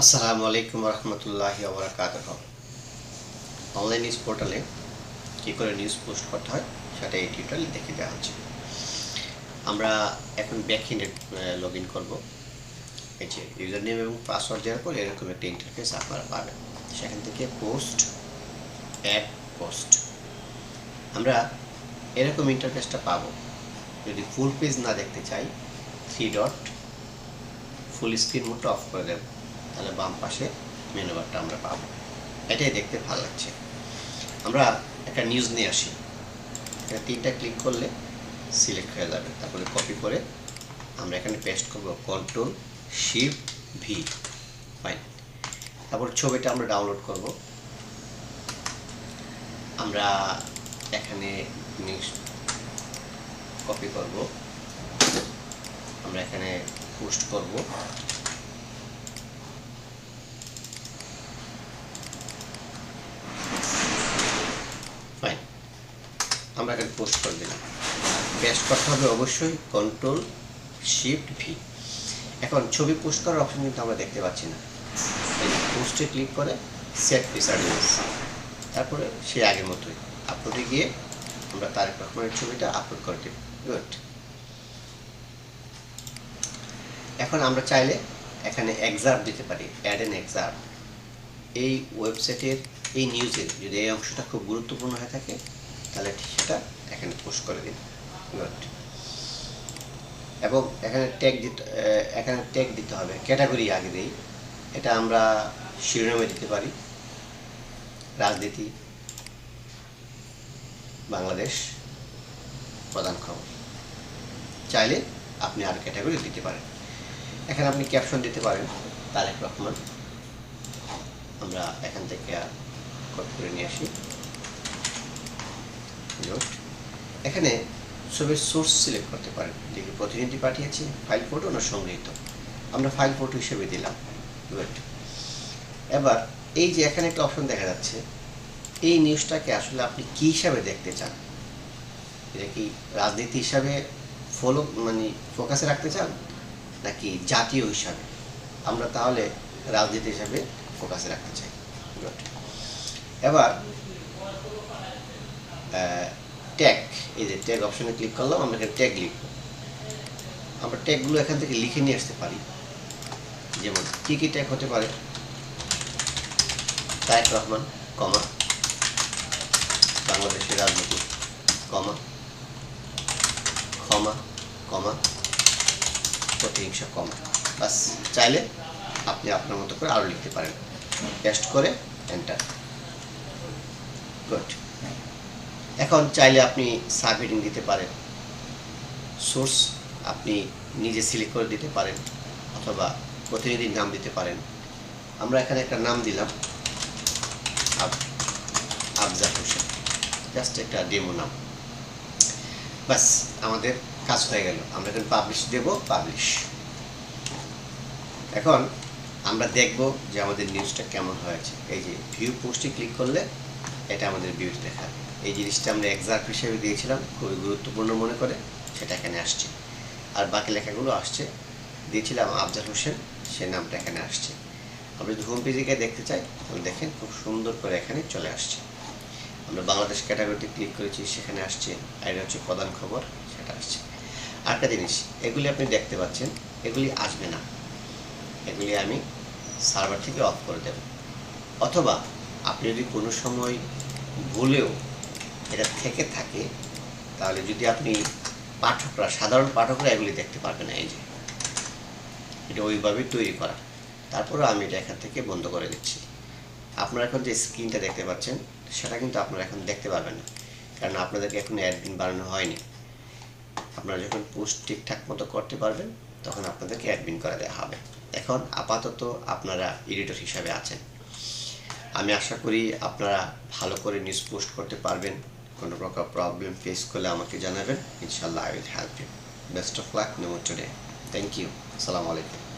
আসসালামু আলাইকুম রহমতুল্লাহ বরাকাত online news পোর্টালে কী করে নিউজ পোস্ট করতে হয়, সেটা এই টিউটোরিয়ালে দেখে দেওয়া হচ্ছে। আমরা এখন ব্যাকহিনে লগ ইন করব। এই যে ইউজার নেম এবং পাসওয়ার্ড দেওয়ার পর এরকম একটা ইন্টারফেস আপনারা পাবেন। সেখান থেকে পোস্ট অ্যাড পোস্ট আমরা এরকম ইন্টারফেসটা পাবো। যদি ফুল পেজ না দেখতে চাই থ্রি ডট ফুল স্ক্রিন মোডটা অফ করে দেব। তাহলে বাম পাশে মেনু বারটা আমরা পাবো। এটাই দেখতে ভালো লাগছে। আমরা একটা নিউজ নিয়ে আসি। এখানে তিনটা ক্লিক করলে সিলেক্ট হয়ে যাবে। তারপরে কপি করে আমরা এখানে পেস্ট করব কন্ট্রোল শিফট ভি ফাইন তারপর ছবিটা আমরা ডাউনলোড করব। আমরা এখানে নিউজ কপি করব। আমরা এখানে পোস্ট করব ফাইন আমরা এখানে পোস্ট করে দিলাম। পেস্ট করতে হবে অবশ্যই কন্ট্রোল শিফট ভি এখন ছবি পোস্ট করার অপশন কিন্তু আমরা দেখতে পাচ্ছি না। এই পোস্টে ক্লিক করে সেট পিসার্ডিংস তারপরে সে আগের মতোই আপলোডে গিয়ে আমরা তারেক রহমানের ছবিটা আপলোড করে দেব গুড এখন আমরা চাইলে এখানে এক্সার্ভ দিতে পারি অ্যাড এন এক্সার্ভ এই ওয়েবসাইটের এই নিউজের যদি এই অংশটা খুব গুরুত্বপূর্ণ হয়ে থাকে তাহলে সেটা এখানে পোস্ট করে দিন। গুড এবং এখানে ট্যাগ দিতে এখানে ট্যাগ দিতে হবে। ক্যাটাগরি আগে দিই। এটা আমরা শিরোনামে দিতে পারি। রাজনীতি, বাংলাদেশ, প্রধান খবর। চাইলে আপনি আর ক্যাটাগরি দিতে পারেন। এখানে আপনি ক্যাপশন দিতে পারেন, তারেক রহমান। আমরা এখান থেকে কপি করে নিয়ে আসি। Good. এখানে ছবির সোর্স সিলেক্ট করতে পারেন। দেখি প্রতিনিধি পাঠিয়েছি ফাইল ফটো না সংগৃহীত আমরা ফাইল ফটো হিসেবে দিলাম। গুড এবার এই যে এখানে একটা অপশন দেখা যাচ্ছে, এই নিউজটাকে আসলে আপনি কি হিসাবে দেখতে চান? এটা কি রাজনীতি হিসাবে ফলো মানে ফোকাসে রাখতে চান? নাকি জাতীয় হিসাবে? আমরা তাহলে রাজনীতি হিসাবে ফোকাসে রাখতে চাই। এবার ট্যাগ এই যে ট্যাগ অপশনে ক্লিক করলাম, আমরা এখানে ট্যাগ লিখব। আমরা ট্যাগগুলো এখান থেকে লিখে নিয়ে আসতে পারি। যেমন, কী কী ট্যাগ হতে পারে? তারেক রহমান, কমা। বাংলাদেশের রাজনীতি, কমা। ক্ষমা, কমা। প্রতিহিংসা, কমা। বাস, চাইলে আপনি আপনার মতো করে আরও লিখতে পারেন। পেস্ট করে এন্টার গুড এখন চাইলে আপনি সাব হেডিং দিতে পারেন। সোর্স আপনি নিজে সিলেক্ট করে দিতে পারেন অথবা প্রতিনিধির নাম দিতে পারেন। আমরা এখানে একটা নাম দিলাম। আফজাল হোসেন। জাস্ট একটা ডেমো নাম। বাস আমাদের কাজ হয়ে গেল। আমরা এখন পাবলিশ দেব পাবলিশ এখন আমরা দেখব যে আমাদের নিউজটা কেমন হয়েছে। এই যে ভিউ পোস্টে ক্লিক করলে এটা আমাদের ভিউতে দেখাবে। এই জিনিসটা আমরা এক্সাক্ট হিসেবে দিয়েছিলাম, খুবই গুরুত্বপূর্ণ মনে করে, সেটা এখানে আসছে। আর বাকি লেখাগুলো আসছে, দিয়েছিলাম আফজাল হোসেন, সে নামটা এখানে আসছে। আমরা যদি হোম পেজে গিয়ে দেখতে চাই, তাহলে দেখেন খুব সুন্দর করে এখানে চলে আসছে। আমরা বাংলাদেশ ক্যাটাগরিতে ক্লিক করেছি, সেখানে আসছে, আর এটা হচ্ছে প্রধান খবর, সেটা আসছে। আরেকটা জিনিস, এগুলি আপনি দেখতে পাচ্ছেন, এগুলি আসবে না। এগুলি আমি সার্ভার থেকে অফ করে দেব। অথবা আপনি যদি কোনো সময় ভুলেও এটা থেকে থাকে, তাহলে যদি আপনি পাঠকরা, সাধারণ পাঠকরা এগুলি দেখতে পারবে না, এই যে। এটা ওইভাবেই তৈরি করা। তারপরে আমি এটা এখান থেকে বন্ধ করে দিচ্ছি। আপনারা এখন যে স্ক্রিনটা দেখতে পাচ্ছেন, সেটা কিন্তু আপনারা এখন দেখতে পারবেন না, কারণ আপনাদেরকে এখন অ্যাডমিন বানানো হয়নি। আপনারা যখন পোস্ট ঠিকঠাক মতো করতে পারবেন, তখন আপনাদেরকে অ্যাডমিন করে দেওয়া হবে। এখন আপাতত আপনারা এডিটর হিসাবে আছেন। আমি আশা করি আপনারা ভালো করে নিউজ পোস্ট করতে পারবেন। কোনো প্রকার প্রবলেম ফেস করলে আমাকে জানাবেন। ইনশাল্লাহ I will help you best of luck no today thank you আসসালামু আলাইকুম